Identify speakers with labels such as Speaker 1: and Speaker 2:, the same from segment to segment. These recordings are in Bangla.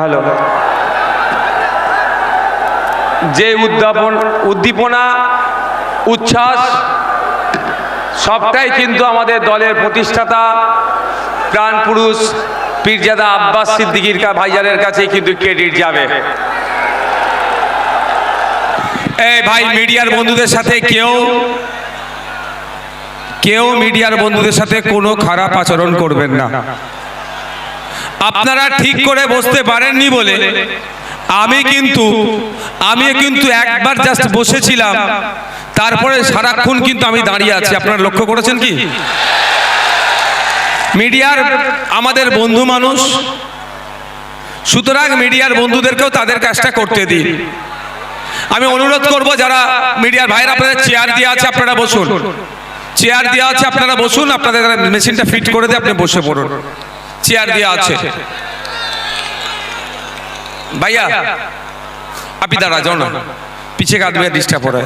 Speaker 1: হ্যালো। যে উদ্যাপন উদ্দীপনা, উচ্ছ্বাস, সবটাই কিন্তু আমাদের দলের প্রতিষ্ঠাতা, প্রাণ পুরুষ, পীরজাদা আব্বাস সিদ্দিকির ভাইজানের কাছে কিন্তু ক্রেডিট যাবে।
Speaker 2: এই ভাই, মিডিয়ার বন্ধুদের সাথে কেউ কেউ মিডিয়ার বন্ধুদের সাথে কোনো খারাপ আচরণ করবেন না। আপনারা ঠিক করে বসতে পারেননি বলে। আমি কিন্তু আমি কিন্তু একবার জাস্ট বসেছিলাম। তারপরে সারাক্ষণ কিন্তু আমি দাঁড়িয়ে আছি। আপনারা লক্ষ্য করেছেন কি? মিডিয়ার আমাদের বন্ধু মানুষ। সুতরাং মিডিয়ার বন্ধুদেরকেও তাদের কাজটা করতে দিন। আমি অনুরোধ করব যারা মিডিয়ার ভাইরা আপনাদের চেয়ার দেওয়া আছে, আপনারা বসুন। চেয়ার দেওয়া আছে, আপনারা বসুন। আপনাদের মেশিনটা ফিট করে দিয়ে আপনি বসে পড়ুন। চেয়ার দেওয়া আছে। ভাইয়া আপনি দাঁড়া যাও না। পিছে আদমি ডিস্টার্ব করে।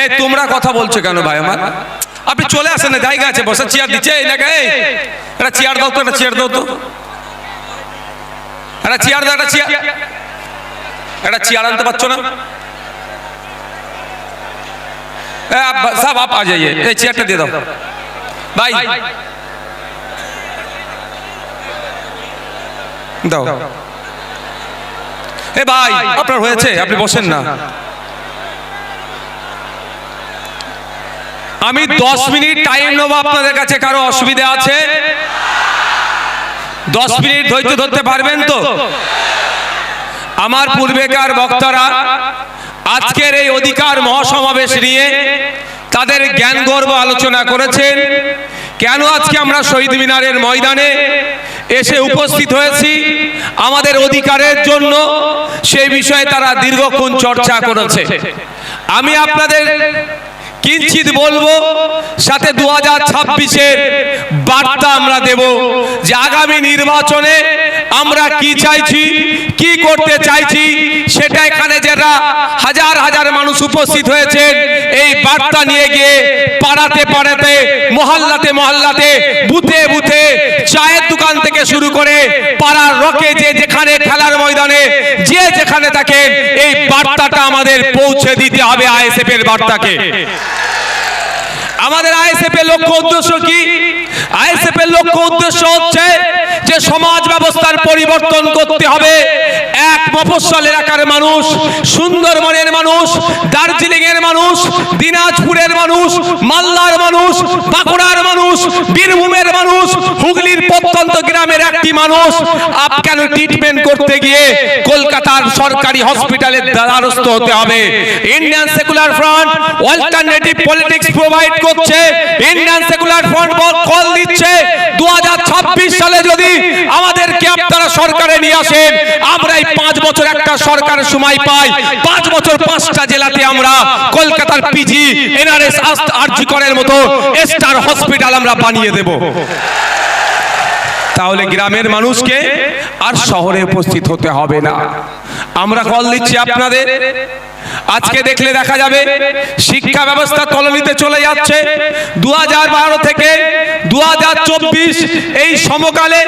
Speaker 2: এই তোমরা কথা বলছো কেন ভাই আমার? আপনি চলে আসেন না জায়গা আছে বসার চেয়ার দিচ্ছে এই নাকি এই। একটা চেয়ার দাও তো একটা চেয়ার দাও তো। একটা চেয়ার দাও একটা চেয়ার। একটা চেয়ার আনতে পারছ না? সব আপ আ যাইয়ে এই চেয়ারটা দিয়ে দাও। ভাই। দাও। এ ভাই আপনার হয়েছে আপনি বসেন না। আমি দশ মিনিট টাইম নেব আপনাদের কাছে কারও অসুবিধা আছে? দশ মিনিট ধৈর্য ধরতে পারবেন তো? আমার পূর্বেকার বক্তারা আজকের এই অধিকার মহাসমাবেশ নিয়ে তাদের জ্ঞান গর্ব আলোচনা করেছেন। কেন আজকে আমরা শহীদ মিনারের ময়দানে এসে উপস্থিত হয়েছি? আমাদের অধিকারের জন্য সেই বিষয়ে তারা দীর্ঘক্ষণ চর্চা করেছে। আমি আপনাদের কিঞ্চিত বলব, সাথে দু হাজার ছাব্বিশের বার্তা আমরা দেব যে আগামী নির্বাচনে আমরা কি চাইছি? কি করতে চাইছি? সেটা এখানে যারা হাজার হাজার মানুষ উপস্থিত হয়েছেন, এই বার্তা নিয়ে গিয়ে পাড়াতে পাড়াতে, মহল্লাতে মহল্লাতে, বুথে বুথে চায়ের দোকান থেকে শুরু করে পাড়ার রকে যে যেখানে খেলার ময়দানে, যে যেখানে থাকেন, এই বার্তাটা আমাদের পৌঁছে দিতে হবে আইএসএফ এর বার্তাকে। আমাদের আইএসএফ এর লক্ষ্য উদ্দেশ্য কি? আইএসএফ এর লক্ষ্য উদ্দেশ্য হচ্ছে যে সমাজ ব্যবস্থার পরিবর্তন করতে হবে। এক মফস্বল এলাকার মানুষ সুন্দরবনের মানুষ দার্জিলিং এর মানুষ, দিনাজপুরের মানুষ, মালদার মানুষ, বাঁকুড়ার মানুষ, বীরভূমের মানুষ, হুগলির প্রত্যন্ত গ্রামের একটি মানুষ কেন ট্রিটমেন্ট করতে গিয়ে কলকাতার সরকারি হসপিটালের দ্বারস্থ হতে হবে। Indian Secular Front alternative politics provide করছে ইন্ডিয়ান সেকুলার ফ্রন্ট কল দিচ্ছে। দু সালে যদি আমাদেরকে আপনারা সরকারে নিয়ে আসেন, আমরা এই পাঁচ বছর একটা সরকারের সময় পাই। পাঁচ বছর পাঁচটা জেলাতে আমরা কলকাতার পিজি এনআরএস আরজি করের মতো স্টার হসপিটাল আমরা বানিয়ে দেব। তাহলে গ্রামের মানুষকে আর শহরে উপস্থিত হতে হবে না। আমরা কল দিচ্ছি আপনাদের। আজকে দেখলে দেখা যাবে শিক্ষা ব্যবস্থা তলনিতে চলে যাচ্ছে। দু হাজার থেকে দু এই সমকালে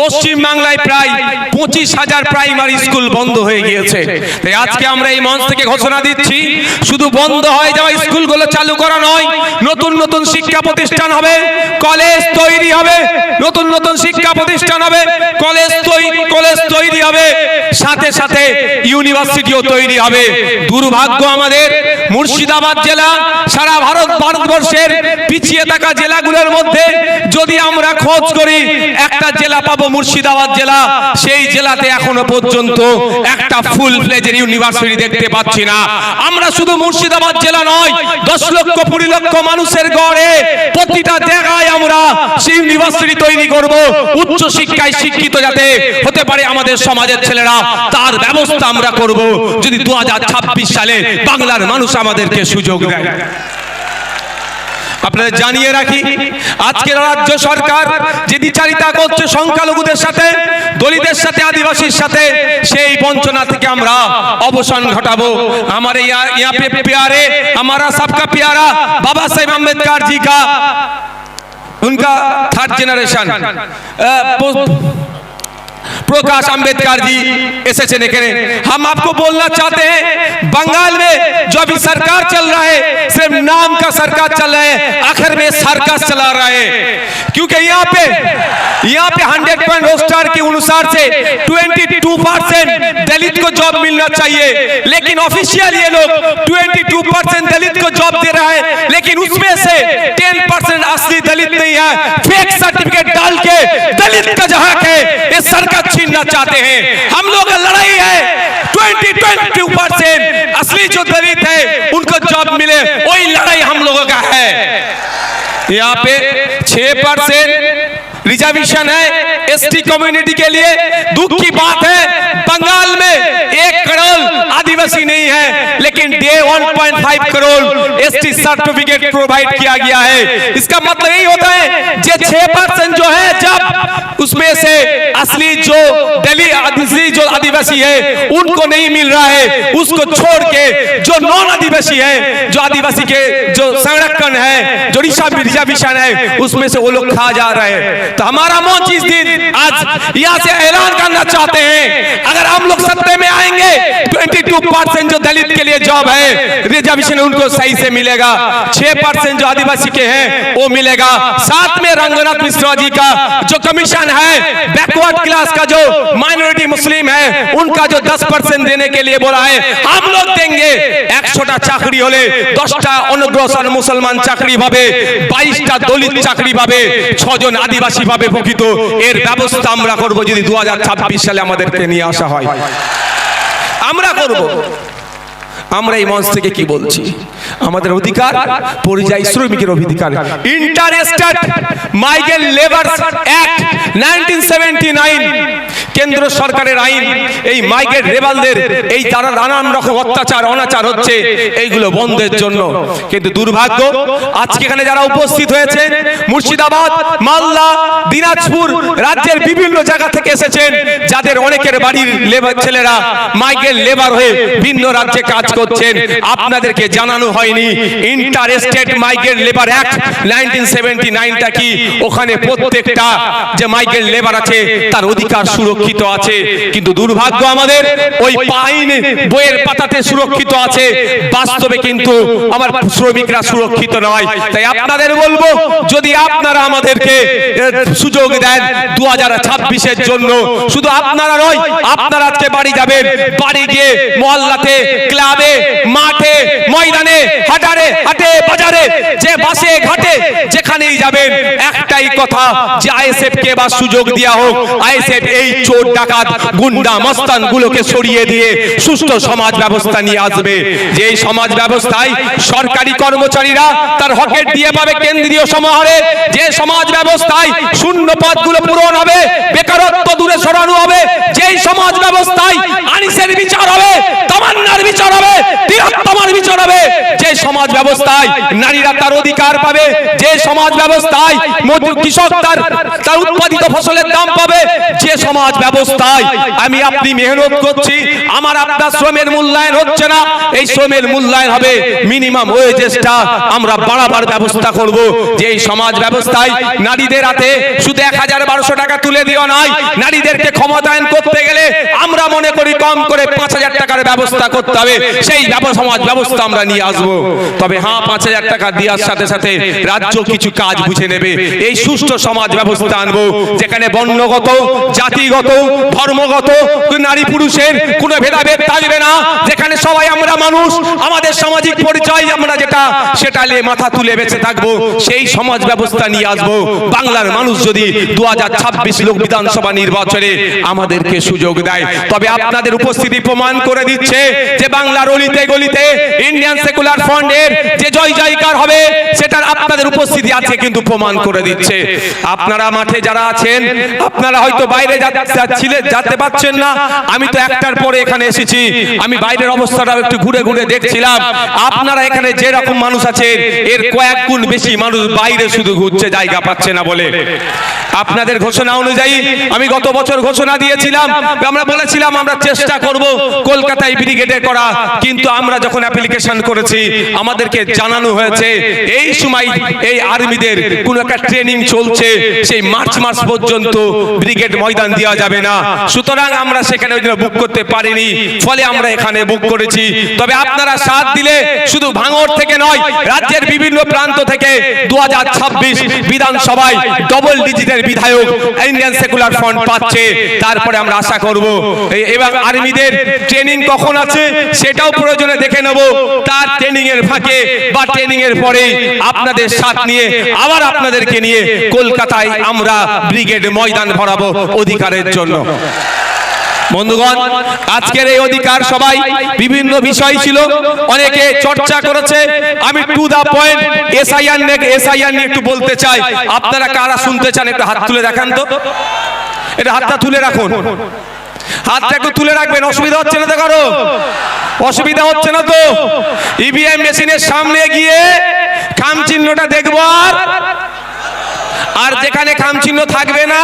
Speaker 2: পশ্চিম বাংলায় প্রায় পঁচিশ হাজার প্রাইমারি স্কুল বন্ধ হয়ে গিয়েছে। তাই আজকে আমরা এই মঞ্চ থেকে ঘোষণা দিচ্ছি, শুধু বন্ধ হয়ে যাওয়া স্কুলগুলো চালু করা নয়, নতুন নতুন শিক্ষা প্রতিষ্ঠান হবে, কলেজ তৈরি হবে, নতুন নতুন শিক্ষা প্রতিষ্ঠান হবে, কলেজ তৈরি কলেজ তৈরি হবে। সাথে সাথে ইউনিভার্সিটিও তৈরি হবে। দুর্ভাগ্য আমাদের, মুর্শিদাবাদ জেলা, সারা ভারত ভারতবর্ষের পিছিয়ে থাকা জেলাগুলোর মধ্যে যদি আমরা খোঁজ করি, একটা জেলা পাবো মুর্শিদাবাদ জেলা। সেই জেলাতে এখনও পর্যন্ত একটা ফুল ফ্লেজের ইউনিভার্সিটি দেখতে পাচ্ছি না। আমরা শুধু মুর্শিদাবাদ জেলা নয়, দশ লক্ষ, কুড়ি লক্ষ মানুষের গড়ে প্রতিটা জায়গায় আমরা সেই ইউনিভার্সিটি তৈরি করব উচ্চ শিক্ষায় শিক্ষিত যাতে হতে পারে আমাদের সমাজের ছেলেরা। তার ব্যবস্থা ব্যবস্থা আমরা করব। যদি দু সালে বাংলার মানুষ আমাদেরকে সুযোগ দেয়। আপনাদের জানিয়ে রাখি, আজকের রাজ্য সরকার যে দ্বিচারিতা করছে সংখ্যালঘুদের সাথে, দলিতের সাথে, আদিবাসীর সাথে, সেই বঞ্চনা থেকে আমরা অবসান ঘটাবো। আমার পেয়ারে, আমারা সাবকা পেয়ারা, বাবা সাহেব আম্বেদকর জি কা, উনকা থার্ড জেনারেশন प्रकाश अंबेडकर जी ऐसे के हम आपको बोलना चाहते हैं, बंगाल में जो अभी सरकार चल रहा है, सिर्फ़ नाम का सरकार चल रहा है, आखिर में सर्कस चला रहा है। क्योंकि यहाँ पे यहाँ पे हंड्रेड पॉइंट रोस्टर के अनुसार से 22 परसेंट दलित को जॉब मिलना चाहिए। लेकिन ऑफिशियल ये लोग 22 परसेंट दलित को जॉब दे रहा है है फेक सर्टिफिकेट डाल के दलित का जो हक है, ये सरकार छीनना चाहते हैं। हम लोग का लड़ाई है 20 22 परसेंट असली जो दलित है, उनको जॉब मिले, वही लड़ाई हम लोगों का है। यहाँ पे छह परसेंट रिजर्वेशन है एसटी कम्युनिटी के लिए। दुख की बात है, बंगाल में एक करोड़ आदिवासी नहीं है, लेकिन डे 1.5 करोड़ एसटी सर्टिफिकेट प्रोवाइड किया गया है। इसका मतलब यही होता है, जे 6 परसेंट जो है, जब उसमें से असली जो दिल्ली असली जो आदिवासी है, उनको नहीं मिल रहा है, उसको छोड़ के जो नॉन आदिवासी है, जो आदिवासी के जो संरक्षण है, जो रिजर्वेशन है, उसमें से वो लोग खा जा रहे हैं। तो हमारा मौज इस दिन आज यहाँ से ऐलान करना चाहते हैं, अगर हम लोग सत्ते में आएँगे 22 परसेंट जो दलित के लिए जॉब है रिजर्वेशन उनको सही से मिलेगा 6 परसेंट जो आदिवासी के हैं वो मिलेगा साथ में रंगनाथ मिश्रा जी का जो कमीशन है बैकवर्ड क्लास का जो माइनॉरिटी मुस्लिम है उनका जो 10 परसेंट देने के लिए बोला है हम लोग देंगे একশোটা চাকরি হলে দশটা অনগ্রসর মুসলমান চাকরি পাবে বাইশটা দলিত চাকরি পাবে ছজন আদিবাসী পাবে প্রকৃত এর ব্যবস্থা আমরা করব যদি দু সালে আমাদেরকে নিয়ে আসা হয় আমরা করব। আমরা এই মঞ্চ থেকে কি বলছি? আমাদের অধিকার, পরিযায়ী শ্রমিকের অধিকার। ইন্টারেস্টেড মাইগ্রেন্ট লেবার অ্যাক্ট 1979 কেন্দ্র সরকারের আইন, এই মাইগ্রেন্ট লেবারদের এই তারা নানান রকম অত্যাচার, অনাচার হচ্ছে, এইগুলো বন্ধের জন্য। কিন্তু দুর্ভাগ্য, আজকে এখানে যারা উপস্থিত হয়েছে, মুর্শিদাবাদ, মালদা, দিনাজপুর রাজ্যের বিভিন্ন জায়গা থেকে এসেছেন, যাদের অনেকের বাড়ির লেবার ছেলেরা মাইগ্রেন্ট লেবার হয়ে ভিন্ন রাজ্যে কাজ করছেন আপনাদেরকে জানানো হয়নি। Inter state migrant labour act 1979টা কি? ওখানে প্রত্যেকটা যে মাইগ্রেন্ট লেবার আছে তার অধিকার সুরক্ষিত আছে। কিন্তু দুর্ভাগ্য আমাদের ওই আইন বইয়ের পাতাতে সুরক্ষিত আছে। বাস্তবে কিন্তু আমার শ্রমিকরা সুরক্ষিত নয়। তাই আপনাদের বলব যদি আপনারা আমাদেরকে সুযোগ দেন দু হাজার ছাব্বিশের জন্য। শুধু আপনারা নয় আপনারা আজকে বাড়ি যাবেন বাড়ি গিয়ে মহল্লাতে ক্লাবে মাঠে, ময়দানে, হাটারে, হাটে, বাজারে, যে বাসে, ঘাটে, যেখানেই যাবেন, একটাই কথা, যে আইএসএফ কে বা সুযোগ দেওয়া হোক। আইএসএফ এই চোর ডাকাত, গুন্ডা মস্তান গুলোকে সরিয়ে দিয়ে সুষ্ঠু সমাজ ব্যবস্থা নিয়ে আসবে। যে এই সমাজ ব্যবস্থায় সরকারি কর্মচারীরা তার হকের দিয়ে পাবে কেন্দ্রীয় সমাহারে, যে সমাজ ব্যবস্থায় শূন্য পদগুলো পূরণ হবে, বেকারত্ব দূরে সরানো হবে, যেই সমাজ ব্যবস্থায় আনিসের বিচার হবে Hey! হবে বিচার হবে। যে সমাজ ব্যবস্থায় নারীরা তার অধিকার পাবে, যে সমাজ ব্যবস্থায় কৃষক তার উৎপাদিত ফসলের দাম পাবে, যে সমাজ ব্যবস্থায় আমি আপনি মেহনত করছি, আমার আপনার শ্রমের মূল্যায়ন হচ্ছে না। এই শ্রমের মূল্যায়ন হবে মিনিমাম ওয়েজেসটা। আমরা বাড়াবার ব্যবস্থা করব। যে এই সমাজ ব্যবস্থায় নারীদের হাতে শুধু এক হাজার বারোশো টাকা তুলে দিও নয়, নারীদেরকে ক্ষমতায়ন করতে গেলে আমরা মনে করি কম করে পাঁচ হাজার টাকার ব্যবস্থা করতে হবে। সেই ব্যব- সমাজ ব্যবস্থা আমরা নিয়ে আসব। তবে হ্যাঁ পাঁচ হাজার টাকা দেওয়ার সাথে সাথে রাজ্য কিছু কাজ বুঝে নেবে। এই সুষ্ঠু সমাজ ব্যবস্থা আনব, যেখানে বর্ণগত, জাতিগত, ধর্মগত নারী পুরুষের কোনো ভেদাভেদ থাকবে না, যেখানে সবাই আমরা মানুষ, আমাদের সামাজিক পরিচয় আমরা যেটা, সেটা নিয়ে মাথা তুলে বেঁচে থাকব। সেই সমাজ ব্যবস্থা নিয়ে আসব। বাংলার মানুষ যদি দু হাজার ছাব্বিশ লোক বিধানসভা নির্বাচনে আমাদেরকে সুযোগ দেয়, তবে আপনাদের উপস্থিতি প্রমাণ করে দিচ্ছে যে বাংলার অলিতে গলিতে ইন্ডিয়ান সেকুলার ফ্রন্টের যে জয় জয়কার হবে, সেটার আপনাদের উপস্থিতি আছে কিন্তু প্রমাণ করে দিচ্ছে। আপনারা মাঠে যারা আছেন, আপনারা হয়তো বাইরে যা- যাচ্ছিলেন যেতে পাচ্ছেন না। আমি তো একটার পরে এখানে এসেছি। আমি বাইরের অবস্থাটা একটু ঘুরে ঘুরে দেখছিলাম। আপনারা এখানে যে রকম মানুষ আছেন, এর কয়েক গুণ বেশি মানুষ বাইরে শুধু ঘুরছে, জায়গা পাচ্ছে না বলে। আপনাদের ঘোষণা অনুযায়ী আমি গত বছর ঘোষণা দিয়েছিলাম। আমরা বলেছিলাম আমরা চেষ্টা করব কলকাতায় ব্রিগেডে করা, কিন্তু আমরা আমরা যখন অ্যাপ্লিকেশন করেছি, আমাদেরকে জানানো হয়েছে, এই সময় এই আর্মিদের কোন একটা ট্রেনিং চলছে, সেই মার্চ মাস পর্যন্ত ব্রিগেড ময়দান দেওয়া যাবে না। সুতরাং আমরা সেখানে ওই বুক করতে পারিনি, ফলে আমরা এখানে বুক করেছি। তবে আপনারা সাথ দিলে শুধু ভাঙড় থেকে নয়, রাজ্যের বিভিন্ন প্রান্ত থেকে দু হাজার বিধানসভায় ডবল ডিজিটের বিধায়ক ইন্ডিয়ান সেকুলার ফ্রন্ট পাচ্ছে। তারপরে আমরা আশা করব এবং আর্মিদের ট্রেনিং কখন আছে, সেটাও প্রয়োজনে দেখে নেব, তার ট্রেনিং এর ফাঁকে বা ট্রেনিং এর পরে আপনাদের সাথ নিয়ে, আবার আপনাদেরকে নিয়ে কলকাতায় আমরা ব্রিগেড ময়দান ভরাবো অধিকারের জন্য। বন্ধুগণ, আজকের এই অধিকার সবাই বিভিন্ন বিষয় ছিল, অনেকে চর্চা করেছে। আমি to the point SIR SIR নিয়ে একটু বলতে চাই। আপনারা কারা শুনতে চান, একটু হাত তুলে দেখান তো। এটা হাতটা তুলে রাখুন। হাতটা একটু তুলে রাখবেন, অসুবিধা হচ্ছে না তো কারও? অসুবিধা হচ্ছে না তো? ইভিএম মেশিনের সামনে গিয়ে খাম চিহ্নটা দেখব আর। আর যেখানে খাম চিহ্ন থাকবে না,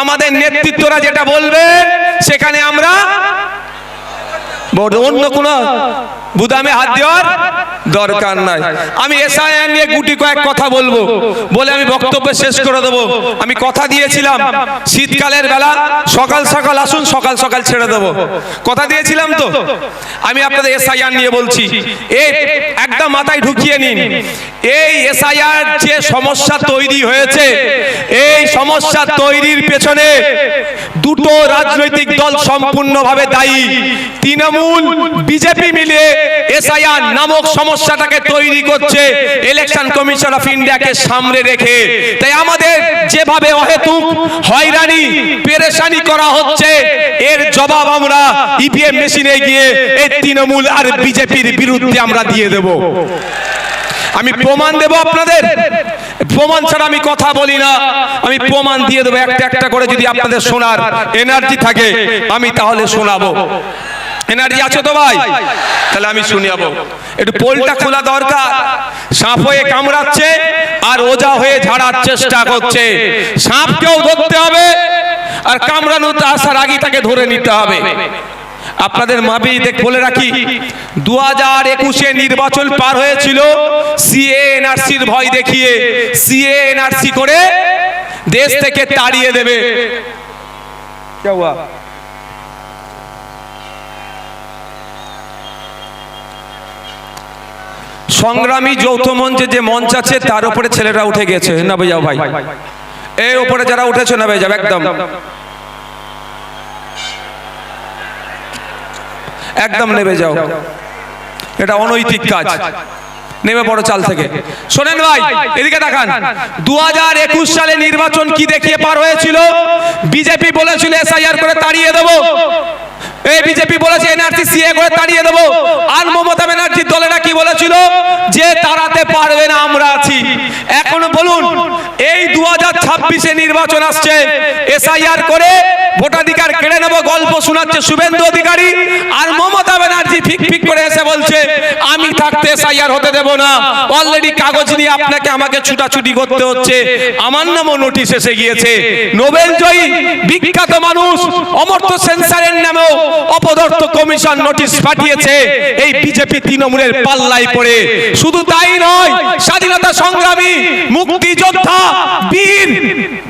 Speaker 2: আমাদের নেতৃত্বরা যেটা বলবে, সেখানে আমরা অন্য কোন বুদামে হাত দেওয়ার দরকার নাই। আমি এসআইআর নিয়ে গুটি কয়েক কথা বলব। বলে আমি বক্তব্য শেষ করে দেবো। আমি কথা দিয়েছিলাম, শীতকালের বেলা সকাল সকাল আসুন, সকাল সকাল ছেড়ে দেবো। কথা দিয়েছিলাম তো? আমি আপনাদের এসআইআর নিয়ে বলছি। এই একদম মাথায় ঢুকিয়ে নিন। এই এসআইআর যে সমস্যা তৈরি হয়েছে, এই সমস্যা তৈরির পেছনে দুটো রাজনৈতিক দল সম্পূর্ণভাবে দায়ী। তৃণমূল, বিজেপি মিলিয়ে এসআইআর নামক সমস্যাটাকে তৈরি করছে ইলেকশন কমিশন অফ ইন্ডিয়াকে সামনে রেখে। তাই আমাদের যেভাবে অহেতুক হয়রানি, পেরেশানি করা হচ্ছে, এর জবাব আমরা ইভিএম মেশিনে গিয়ে এই তৃণমূল আর বিজেপির বিরুদ্ধে আমরা দিয়ে দেব। আমি প্রমাণ দেব আপনাদের। প্রমাণ ছাড়া আমি কথা বলি না। আমি প্রমাণ দিয়ে দেবো একটা একটা করে যদি আপনাদের শোনার এনার্জি থাকে, আমি তাহলে শোনাবো। এনার্জি আছে তো ভাই? তাহলে আমি শুনিয়াবো একটু পোলটা খোলা দরকার। সাপ হয়ে কামড়াচ্ছে আর ওজা হয়ে ঝাড়ার চেষ্টা করছে। সাপকেও ধরতে হবে আর কামড়ানোতে আসার আগে তাকে ধরে নিতে হবে। আপনাদের মাবি দেখ, বলে রাখি দু হাজার একুশে নির্বাচন পার হয়েছিল। সিএ এনআরসির ভয় দেখিয়ে সিএ এনআরসি করে দেশ থেকে তাড়িয়ে দেবে। সংগ্রামী যৌথ মঞ্চে যে মঞ্চ আছে, তার উপরে ছেলেরা উঠে গেছে। না ভাইয়া ভাই। এর উপরে যারা উঠেছে, না যাবে একদম। একদম নেমে যাও। এটা অনৈতিক কাজ। নেমে পড়ো চাল থেকে। শোনেন ভাই, এদিকে দেখান। দু হাজার একুশ সালে নির্বাচন কি দেখিয়ে পার হয়েছিল? বিজেপি বলেছিল এসআইআর করে তাড়িয়ে দেবো। এই বিজেপি বলেছে এনআরসি সিএ করে তাড়িয়ে দেবো। আর মমতা ব্যানার্জির দলেরা কি বলেছিল? যে তাড়াতে পারবে না, আমরা আছি। এখন বলুন, এই দু হাজার ছাব্বিশে নির্বাচন আসছে, এসআইআর করে ভোটাধিকার কেড়ে নেব, গল্প শোনাচ্ছে শুভেন্দু অধিকারী, আর মমতা ব্যানার্জি ফিক ফিক করে এসে বলছে, আমি থাকতে এসআইআর হতে দেব না। অলরেডি কাগজ নিয়ে আপনাকে আমাকে ছুটাছুটি করতে হচ্ছে। আমার নামও নোটিশ এসে গিয়েছে। নোবেল জয়ী, বিখ্যাত মানুষ, অমর্ত্য সেন্সারের নামেও অপদর্থ কমিশন নোটিশ পাঠিয়েছে। এই বিজেপি তৃণমূলের পাল্লায় পড়ে। শুধু তাই নয়, স্বাধীনতা সংগ্রামী, মুক্তিযোদ্ধা, বীর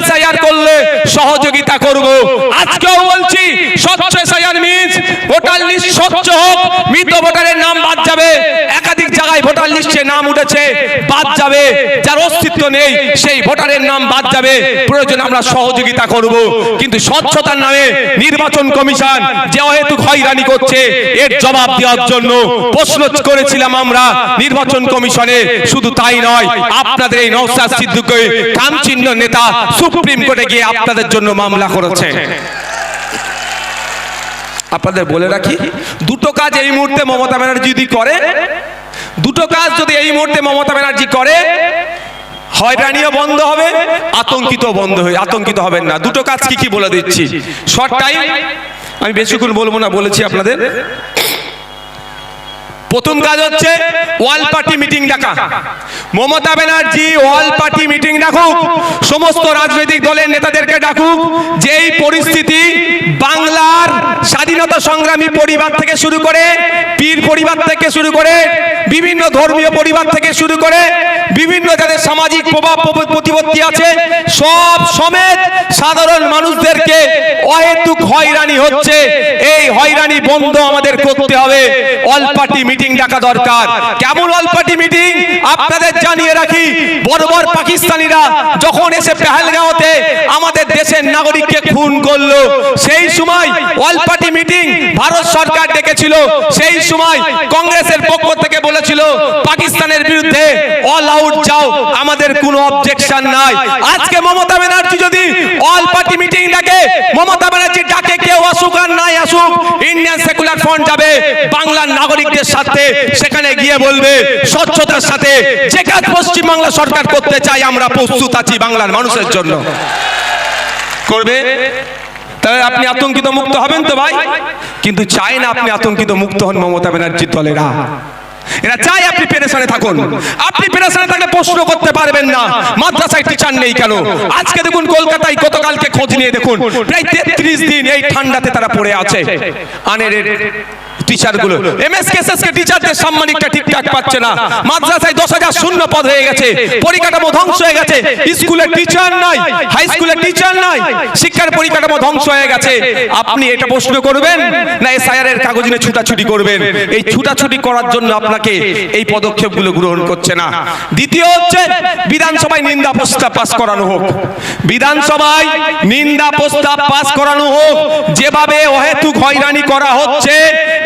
Speaker 2: এসআইআর করলে সহযোগিতা করব। আজকেও বলছি স্বচ্ছ এসআইআর মিন্স ভোটার লিস্ট স্বচ্ছ হোক, মৃত ভোটারের নাম বাদ যাবে। একাধিক জায়গায় ভোটার লিস্টে নাম উঠেছে, বাদ যাবে। যার অস্তিত্ব নেই, সেই ভোটারের নাম বাদ যাবে। প্রয়োজন আমরা সহযোগিতা করব। কিন্তু স্বচ্ছতার নামে নির্বাচন কমিশন যে অহেতুক হয়রানি করছে, এর জবাব দেওয়ার জন্য প্রশ্ন করেছিলাম আমরা, নির্বাচন কমিশনে। শুধু তাই নয়, আপনাদের এই নৌসাদ সিদ্দিকী কামচিহ্ন নেতা সুপ্রিম কোর্টে গিয়ে আপনাদের জন্য মামলা করেছে। আপনাদের বলে রাখি দুটো কাজ এই মুহূর্তে মমতা ব্যানার্জি যদি করে দুটো কাজ যদি এই মুহূর্তে মমতা ব্যানার্জি করে হয়রানিও বন্ধ হবে আতঙ্কিত বন্ধ হয়ে আতঙ্কিত হবেন না। দুটো কাজ কি কি বলে দিচ্ছি? শর্ট টাইম আমি বেশিক্ষণ বলব না বলেছি আপনাদের। প্রথম কাজ হচ্ছে ওয়াল পার্টি মিটিং ডাকা। Mamata Banerjee all party meeting ডাকুক, সমস্ত রাজনৈতিক দলের নেতাদেরকে ডাকুক, যেই পরিস্থিতি বাংলার স্বাধীনতা সংগ্রামী পরিবার থেকে শুরু করে, পীর পরিবার থেকে শুরু করে, বিভিন্ন ধর্মীয় পরিবার থেকে শুরু করে, বিভিন্ন যাদের সামাজিক প্রভাব প্রভ- প্রতিপত্তি আছে, সব সমেত সাধারণ মানুষদেরকে অহেতুক হয়রানি হচ্ছে। এই হয়রানি বন্ধ আমাদের করতে হবে। অল পার্টি মিটিং ডাকা দরকার। কেমন অল পার্টি মিটিং? আপনাদের জানিয়ে রাখি বড় বড় পাকিস্তানিরা যখন এসে পেহেলগাঁওতে আমাদের দেশের নাগরিককে খুন করল। সেই সময় অল পার্টি মিটিং ভারত সরকার ডেকেছিল। সেই সময় কংগ্রেসের পক্ষ থেকে বলেছিল, পাকিস্তানের বিরুদ্ধে অল আউট যাও, আমাদের কোনো অবজেকশন নাই। আজকে মমতা ব্যানার্জি যদি অল পার্টি মিটিং ডাকে মমতা ব্যানার্জি ডাকে, কেউ আসুক আর নাই আসুক ইন্ডিয়ান সেকুলার ফ্রন্ট যাবে, বাংলার নাগরিকদের সাথে সেখানে গিয়ে বলবে, স্বচ্ছতার সাথে যে কাজ পশ্চিমবাংলা সরকার করতে চাই আমরা প্রস্তুত আছি বাংলার মানুষের জন্য। করবে, তাহলে আপনি আতঙ্কিত মুক্ত হবেন তো ভাই? কিন্তু চাই না আপনি আতঙ্কিত মুক্ত হন মমতা ব্যানার্জির দলেরা। এরা চাই আপনি পেরেশানে থাকুন। আপনি পেরেশানে থাকলে প্রশ্ন করতে পারবেন না। মাদ্রাসায় টিচার নেই কেন? আজকে দেখুন কলকাতায় গতকালকে খোঁজ নিয়ে দেখুন, প্রায় তেত্রিশ দিন এই ঠান্ডাতে তারা পড়ে আছে। আনের টিচারগুলো এমএসকেএসএস কে টিচারদের সাম্মানিকটা ঠিকঠাক পাচ্ছে না। মাদ্রাসায় দশ হাজার শূন্য পদ হয়ে গেছে। পরিকাঠামো ধ্বংস হয়ে গেছে। স্কুলের টিচার নাই হাই স্কুলের টিচার নাই। শিক্ষার পরিকাঠামো ধ্বংস হয়ে গেছে। আপনি এটা প্রশ্ন করবেন না এসআইআর এর কাগজ নিয়ে ছুটাছুটি করবেন? এই ছুটাছুটি করার জন্য আপনাকে এই পদক্ষেপগুলো গ্রহণ করছে না। দ্বিতীয় হচ্ছে, বিধানসভায় নিন্দা প্রস্তাব পাস করানো হোক। বিধানসভায় নিন্দা প্রস্তাব পাস করানো হোক। যেভাবে অহেতুক হয়রানি করা হচ্ছে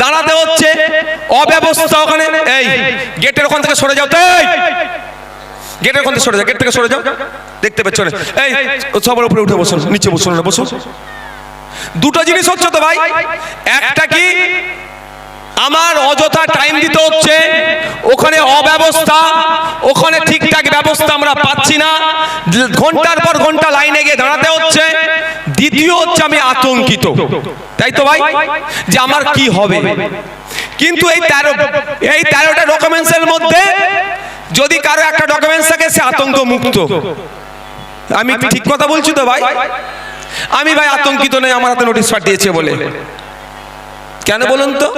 Speaker 2: দাঁড়াতে হচ্ছে। অব্যবস্থা ওখানে। এই, গেটের ওখান থেকে সরে যাও তো গেটের ওখান থেকে সরে যাও, গেট থেকে সরে যাও। দেখতে পাচ্ছ না। এই, সবার উপরে উঠে বসুন, নিচে বসুন না বসুন। দুটো জিনিস হচ্ছে তো ভাই। একটা কি, আমার অযথা টাইম দিতে হচ্ছে। ওখানে অব্যবস্থা, ওখানে ঠিকঠাক ব্যবস্থা আমরা পাচ্ছি না। ঘণ্টার পর ঘণ্টা লাইনে গিয়ে দাঁড়াতে হচ্ছে। দ্বিতীয় হচ্ছে আমি আতঙ্কিত। তাই তো ভাই? যে আমার কি হবে? কিন্তু এই তেরো, এই তেরোটা ডকুমেন্টস এর মধ্যে যদি কারও একটা ডকুমেন্টস থাকে, সে আতঙ্ক মুক্ত আমি ঠিক কথা বলছি তো ভাই? আমি ভাই আতঙ্কিত নই, আমার হাতে নোটিশ পাঠিয়েছে বলে। কেন বলুন তো?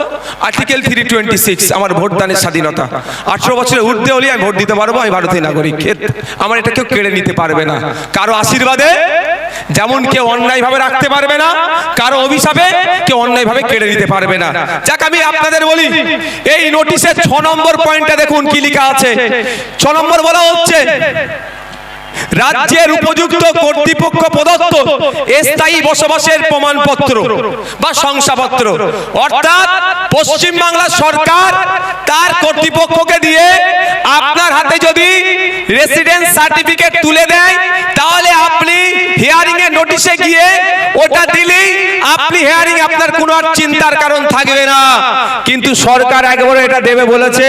Speaker 2: আর্টিকেল থ্রি টোয়েন্টি সিক্স আমার ভোটদানের স্বাধীনতা। আঠেরো বছরে উঠতে হলে আমি ভোট দিতে পারব, আমি ভারতীয় নাগরিক। আমার এটা কেউ কেড়ে নিতে পারবে না। কারও আশীর্বাদে যেমন কেউ অন্যায়ভাবে রাখতে পারবে না, কারও অভিশাপে কেউ অন্যায়ভাবে কেড়ে নিতে পারবে না। যাক, আমি আপনাদের বলি, এই নোটিশের ছ নম্বর পয়েন্টটা দেখুন কি লেখা আছে। ছ নম্বর বলা হচ্ছে রাজ্যের উপযুক্ত কর্তৃপক্ষ প্রদত্ত স্থায়ী বসবাসের প্রমাণপত্র বা শংসাপত্র। অর্থাৎ পশ্চিম বাংলা সরকার তার কর্তৃপক্ষকে দিয়ে আপনার হাতে যদি রেসিডেন্স সার্টিফিকেট তুলে দেয় তাহলে আপনি হিয়ারিং এর নোটিশে গিয়ে ওটা দিলেই আপনি হিয়ারিং আপনার কোনো আর চিন্তার কারণ থাকবে না। কিন্তু সরকার একবারে এটা দেবে বলেছে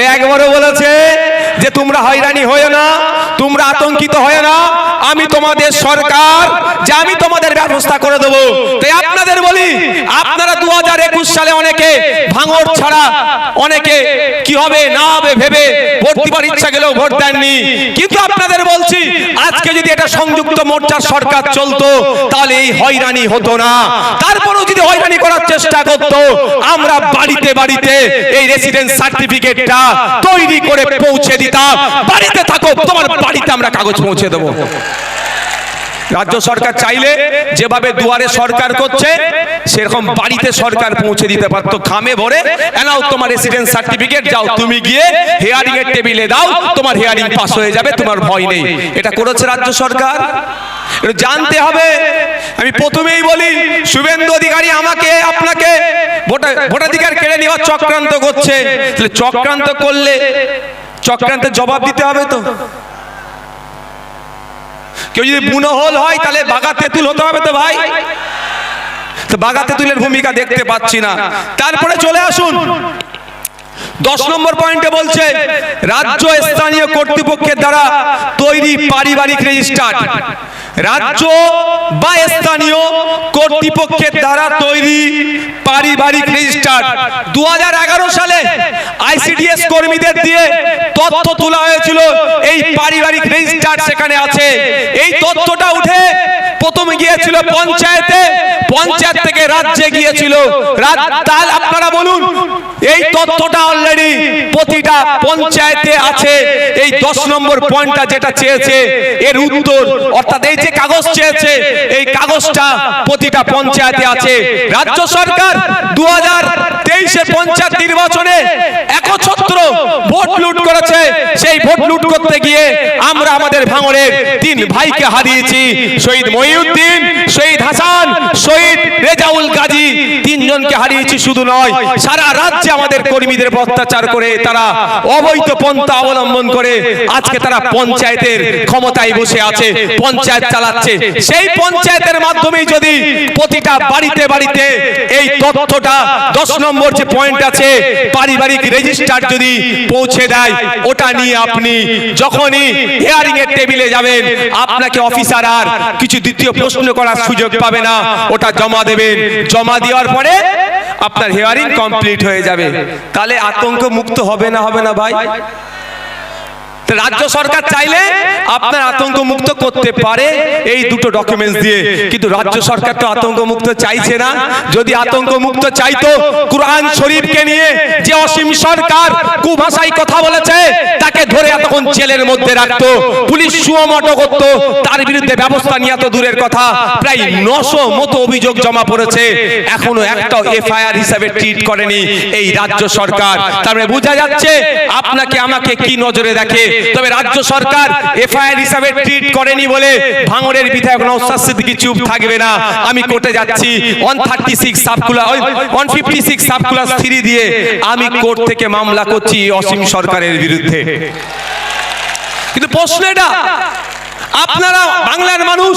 Speaker 2: একবারও বলেছে যে তোমরা হয়রানি হয়ে না তোমরা আতঙ্কিত হয়ে না। আমি তোমাদের সরকার যে আমি তোমাদের ব্যবস্থা করে দেবো। তাই আপনাদের বলি আপনারা দু হাজার একুশ সালে অনেকে ভাঙর ছাড়া অনেকে কি হবে না হবে ভেবে ভোট দিবার ইচ্ছা গেলেও ভোট দেননি। কিন্তু আপনাদের বলছি আজকে যদি এটা সংযুক্ত মোর্চার সরকার চলতো তাহলে এই হয়রানি হতো না। তারপরেও যদি হয়রানি করার চেষ্টা করতো আমরা বাড়িতে বাড়িতে এই রেসিডেন্স সার্টিফিকেটটা তৈরি করে পৌঁছে দিতাম। বাড়িতে থাকো তোমার আমরা কাগজ পৌঁছে দেবো। রাজ্য সরকার চাইলে যেভাবে দুয়ারে সরকার করছে, সেরকম বাড়িতে সরকার পৌঁছে দিতে পারতো। খামে ভরে, এনাও তোমার রেসিডেন্স সার্টিফিকেট যাও, তুমি গিয়ে হেয়ারিং এর টেবিলে দাও, তোমার হেয়ারিং পাস হয়ে যাবে, তোমার ভয় নেই। এটা করেছে রাজ্য সরকার। জানতে হবে। আমি প্রথমেই বলি, শুভেন্দু অধিকারী আমাকে, আপনাকে ভোটাধিকার কেড়ে নেওয়ার চক্রান্ত করছে। চক্রান্ত করলে চক্রান্তের জবাব দিতে হবে তো? কেউ যদি বুনোহল হয়, তাহলে বাগা তেঁতুল হতে হবে তো ভাই। তো বাঘা তেঁতুলের ভূমিকা দেখতে পাচ্ছি না। তারপরে চলে আসুন। দশ নম্বর পয়েন্টে বলছে, রাজ্য স্থানীয় কর্তৃপক্ষের দ্বারা তৈরি পারিবারিক রেজিস্টার। রাজ্য বা স্থানীয় কর্তৃপক্ষের দ্বারা তৈরি পারিবারিক রেজিস্টার। দুহাজার এগারো সালে আইসিডিএস কর্মীদের দিয়ে তথ্য তোলা হয়েছিল, এই পারিবারিক রেজিস্টার সেখানে আছে। এই তথ্যটা উঠে প্রথমে গিয়েছিল পঞ্চায়েতে, পঞ্চায়েত থেকে রাজ্যে গিয়েছিল। আপনারা বলুন, এই তথ্যটা অলরেডি প্রতিটা পঞ্চায়েতে আছে। এই দশ নম্বর পয়েন্টটা যেটা চেয়েছে, এর উত্তর, অর্থাৎ এই যে কাগজ চেয়েছে, এই কাগজটা প্রতিটা পঞ্চায়েতে আছে। রাজ্য সরকার দু হাজার তেইশে পঞ্চায়েত নির্বাচনে একছত্র ভোট লুট করেছে। সেই ভোট লুট করতে গিয়ে আমরা আমাদের ভাঙড়ের তিন ভাইকে হারিয়েছি। শহীদ মহিউদ্দিন, শহীদ হাসান, শহীদ রেজাউল গাজী, তিনজনকে হারিয়েছি শুধু নয়, সারা রাজ্যে আমাদের কর্মীদের উপর অত্যাচার করে তারা অবৈধ পন্থা অবলম্বন করে আজকে তারা পঞ্চায়েতের ক্ষমতায় বসে আছে, পঞ্চায়েত চালাচ্ছে। সেই পঞ্চায়েতের মাধ্যমে যদি প্রতিটা বাড়িতে বাড়িতে এই তথ্যটা দশ নম্বর যে পয়েন্ট আছে, পারিবারিক রেজিস্টার যদি পৌঁছে দেয়, ওটা নিয়ে আপনি যখনই হিয়ারিং এর টেবিলে যাবেন, আপনাকে অফিসার আর কিছু দ্বিতীয় প্রশ্ন করার সুযোগ পাবে না, ওটা জমা দেবেন। জমা দেওয়ার পরে আপনার হিয়ারিং কমপ্লিট হয়ে যাবে। তাহলে আতঙ্ক মুক্ত হবে না হবে না ভাই? রাজ্য সরকার চাইলে আপনার আতঙ্ক মুক্ত করতে পারে এই দুটো ডকুমেন্টস দিয়ে। কিন্তু রাজ্য সরকার তো আতঙ্ক মুক্ত চাইছে না। যদি আতঙ্ক মুক্ত চাইতো, কুরআন শরীফকে নিয়ে যে অসীম সরকার কুভাষায় কথা বলেছে, তাকে ধরে এতক্ষণ জেলের মধ্যে রাখতো, পুলিশ সুমটো করতো, তার বিরুদ্ধে ব্যবস্থা নিয়ে এত দূরের কথা। প্রায় নশো মতো অভিযোগ জমা পড়েছে। এখনও একটাও এফআইআর হিসাবে ট্রিট করেনি এই রাজ্য সরকার। তার মানে বোঝা যাচ্ছে, আপনাকে আমাকে কি নজরে দেখে তবে রাজ্য সরকার এফআইআর হিসাবে ট্রিট করেনি বলে ভাঙড়ের বিধায়ক নওশাদ সিদ্দিকী চুপ থাকবে না। আমি কোর্টে যাচ্ছি। One thirty six সাবকুলা one fifty six সাবকুলা three দিয়ে আমি কোর্ট থেকে মামলা করছি অসীম সরকারের বিরুদ্ধে। কিন্তু প্রশ্ন এটা আপনারা বাংলার মানুষ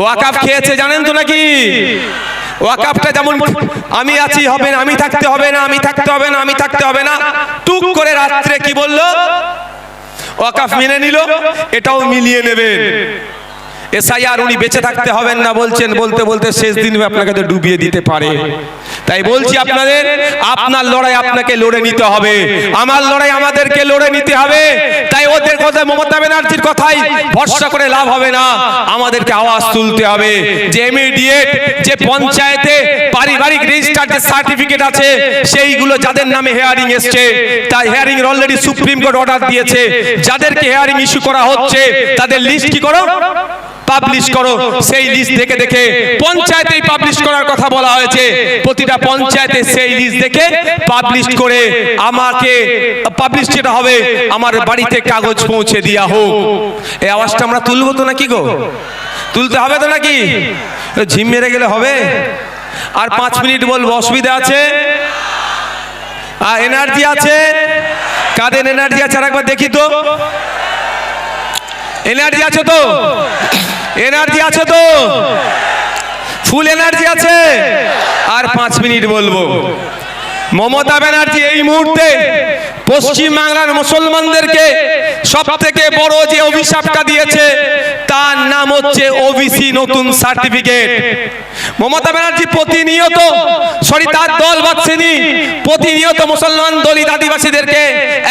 Speaker 2: ওয়াকাফ খেয়েছে, জানেন তো নাকি? ওয়াকাফটা যেমন, আমি আছি, হবে না, আমি থাকতে হবে না, আমি থাকতে হবে না, আমি থাকতে হবে না। টুক করে রাত্রে কি বলল? ওয়াকাফ মেনে নিল, এটাও মিলিয়ে নেবেন। এসআইআর উনি বেঁচে থাকতে হবেন না বলছেন, বলতে বলতে শেষ দিন আপনাকে তো ডুবিয়ে দিতে পারে। তাই বলছি আপনাদের, আপনার লড়াই আপনাকে লড়ে নিতে হবে। আমার লড়াই আমাদেরকে লড়ে নিতে হবে। তাই ওদের কথা, মমতা ব্যানার্জির কথাই ভরসা করে লাভ হবে না। আমাদেরকে আওয়াজ তুলতে হবে। যে ইমিডিয়েট যে পঞ্চায়েতে পারিবারিক রেজিস্টার যে সার্টিফিকেট আছে, সেইগুলো যাদের নামে হেয়ারিং এসছে, তাই hearing already supreme court order দিয়েছে। যাদেরকে হেয়ারিং ইস্যু করা হচ্ছে, তাদের লিস্ট কি করো? পাবলিশ করো সেই লিস্ট দেখে দেখে পঞ্চায়েতেই পাবলিশ করার কথা বলা হয়েছে। প্রতিটা পঞ্চায়েতে সেই লিস্ট দেখে পাবলিশ করে আমাকে পাবলিশ যেটা হবে আমার বাড়িতে কাগজ পৌঁছে দেওয়া হোক। এই আওয়াজটা আমরা তুলবো তো নাকি গো? তুলতে হবে তো নাকি? ঝিম মেরে গেলে হবে। আর পাঁচ মিনিট বলব অসুবিধা আছে? আর এনার্জি আছে? কাদের এনার্জি আছে? আর একবার দেখি তো। এনার্জি আছে তো? এনার্জি আছে তো? ফুল এনার্জি আছে? আর পাঁচ মিনিট বলব। মমতা ব্যানার্জি এই মুহূর্তে পশ্চিম বাংলার মুসলমানদেরকে সব থেকে বড় যে অভিশাপটা দিয়েছে, তার নাম হচ্ছে ওবিসি নতুন সার্টিফিকেট মমতা ব্যানার্জি প্রতিনিয়ত সরি তার দল বাচ্চেনি প্রতিনিয়ত মুসলমান দলিত আদিবাসীদেরকে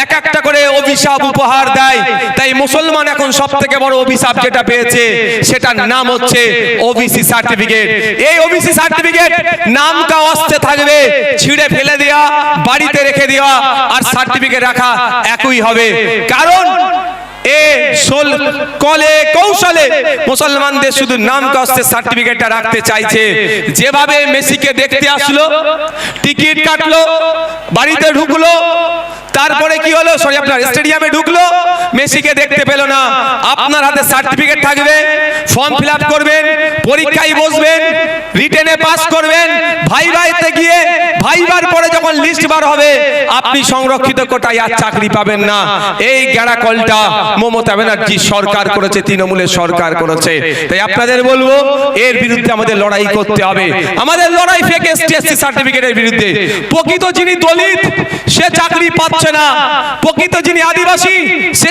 Speaker 2: এক একটা করে অভিশাপ উপহার দেয়। তাই মুসলমান এখন সব থেকে বড় অভিশাপ যেটা পেয়েছে, সেটার নাম হচ্ছে ওবিসি সার্টিফিকেট এই ওবিসি সার্টিফিকেট নাম কা অস্তে থাকবে, ছিঁড়ে ফেলে দেওয়া বাড়িতে রেখে দেওয়া আর সার্টিফিকেট রাখা একই হবে। কারণ এ সোল কলে কৌশলে মুসলমানদের শুধু সার্টিফিকেটটা রাখতে চাইছে। যেভাবে মেসিকে আসলো, টিকিট কাটলো, বাড়িতে ঢুকলো, তারপরে কি হলো আপনার স্টেডিয়ামে ঢুকলো মেসিকে দেখতে পেল না। আপনার হাতে সার্টিফিকেট থাকবে ফর্ম ফিল করবেন, পরীক্ষায় বসবেন রিটেনে পাস করবেন ভাই ভাইতে গিয়ে ভাইবার পরে যখন লিস্ট বার হবে, আপনি সংরক্ষিত কোটায় আর চাকরি পাবেন না। এই গ্যাড়া কলটা মমতা ব্যানার্জি সরকার করেছে, তৃণমূলের সরকার করেছে। তাই আপনাদের বলব, এর বিরুদ্ধে আমাদের লড়াই করতে হবে। আমাদের লড়াই ফেক এসটি সার্টিফিকেটের বিরুদ্ধে। প্রকৃত যিনি দলিত, সে চাকরি পাচ্ছে না। প্রকৃত যিনি আদিবাসী, সে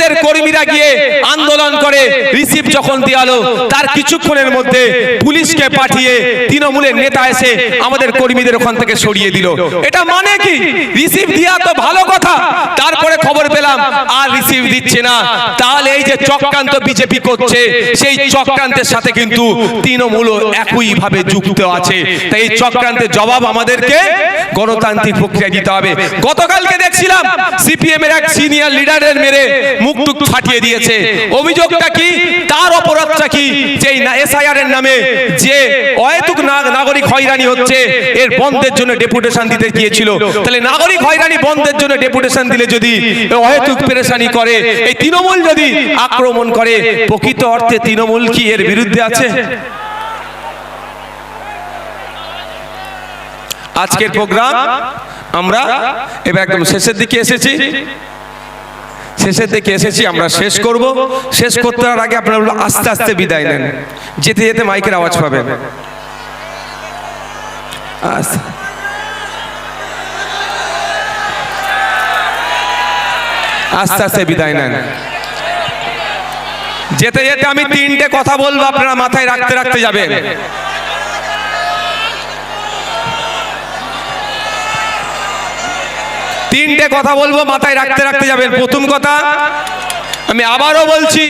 Speaker 2: কর্মীরা গিয়ে আন্দোলন করে। রিসিভ যখন দেওয়ালো তার কিছুক্ষণের মধ্যে পুলিশকে পাঠিয়ে তৃণমূলের নেতা এসে আমাদের কর্মীদের ওখান থেকে সরিয়ে দিল। এটা মানে কি? রিসিভ দেওয়া তো ভালো কথা, তারপরে খবর পেলাম, আর রিসিভ দিচ্ছে না। তাহলে এই যে চক্রান্ত বিজেপি করছে, সেই চক্রান্তের সাথে কিন্তু তৃণমূল একই ভাবে যুক্ত আছে। তাই এই চক্রান্তের জবাব আমাদেরকে গণতান্ত্রিক প্রক্রিয়া দিতে হবে। গতকালকে দেখছিলাম সিপিএম এর এক সিনিয়র লিডারের মেরে মুখ টুক ফাটিয়ে দিয়েছে। অভিযোগটা কি? তার অপরাধটা কি? যে এসআইআর এর নামে যে অহেতুক নাগরিক হয়রানি হচ্ছে, এর বন্ধের জন্য ডেপুটেশন দিতে গিয়েছিল। তাহলে নাগরিক হয়রানি বন্ধের জন্য ডেপুটেশন দিলে যদি অহেতুক পেরেশানি করে, এই তৃণমূল যদি আক্রমণ করে, প্রকৃত অর্থে তৃণমূল কি এর বিরুদ্ধে আছে? আজকের প্রোগ্রাম, আমরা এবার একদম শেষের দিকে এসেছি। শেষের দিকে এসেছি আমরা শেষ করব। শেষ করতে আগে আপনারা আস্তে আস্তে বিদায় নেন। যেতে যেতে মাইকের আওয়াজ পাবেন। আস্তে আস্তে বিদায় নেন। যেতে যেতে আমি তিনটে কথা বলব আপনারা মাথায় রাখতে রাখতে যাবেন। তিনটে কথা বলব মাথায় রাখতে রাখতে যাবেন প্রথম কথা আমি আবারও বলছি